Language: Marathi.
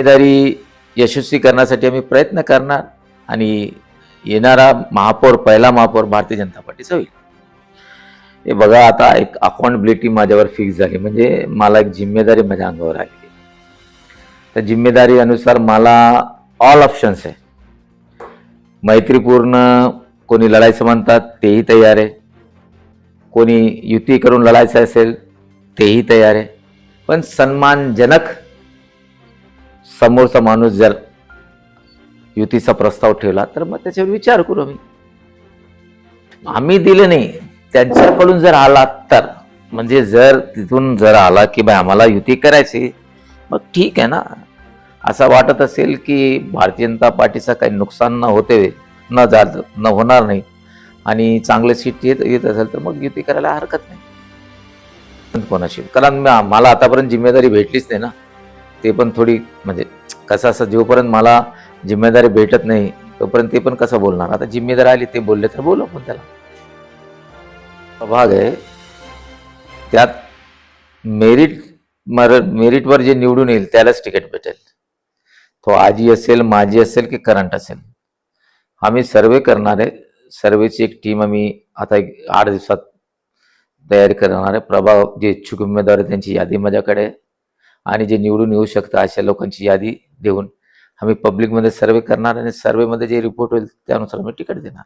जिम्मेदारी यशस्वी करण्यासाठी आम्ही प्रयत्न करणार आणि येणारा महापौर पहिला महापौर भारतीय जनता पार्टीचा होईल. हे बघा आता एक अकाउंटेबिलिटी माझ्यावर फिक्स झाली. म्हणजे मला एक जिम्मेदारी माझ्या अंगावर आली. त्या जिम्मेदारी अनुसार मला ऑल ऑप्शन्स आहे. मैत्रीपूर्ण कोणी लढायचं म्हणतात तेही तयार आहे. कोणी युती करून लढायचं असेल तेही तयार आहे. पण सन्मानजनक समोरचा माणूस जर युतीचा प्रस्ताव ठेवला तर मग त्याच्यावर विचार करू आम्ही. आम्ही दिले नाही. त्यांच्याकडून जर आला तर म्हणजे जर तिथून जर आला की बाय आम्हाला युती करायची मग ठीक आहे ना. असं वाटत असेल की भारतीय जनता पार्टीचं काही नुकसान न होते न जा न होणार नाही. आणि चांगलं सीट येत येत असेल तर मग युती करायला हरकत नाही. कोणाशी? कारण मला आतापर्यंत जिम्मेदारी भेटलीच नाही ना. ते पण थोडी म्हणजे कसं असं जोपर्यंत मला जिम्मेदारी भेटत नाही तोपर्यंत ते पण कसं बोलणार? आता जिम्मेदारी आली ते बोलले तर बोलू आपण त्याला. भाग आहे. त्यात मेरिट मर मेरिटवर जे निवडून येईल त्यालाच तिकीट भेटेल. तो आजी असेल माजी असेल की करंट असेल. आम्ही सर्वे करणार आहे सर्वेची एक टीम आम्ही आता एक आठ दिवसात तयारी करणार आहे. प्रभाव जे इच्छुक उमेदवार त्यांची यादी माझ्याकडे आहे. आणि जे निवडून येऊ शकतं अशा लोकांची यादी देऊन आम्ही पब्लिकमध्ये सर्वे करणार आणि सर्वेमध्ये जे रिपोर्ट होईल त्यानुसार आम्ही तिकीट देणार.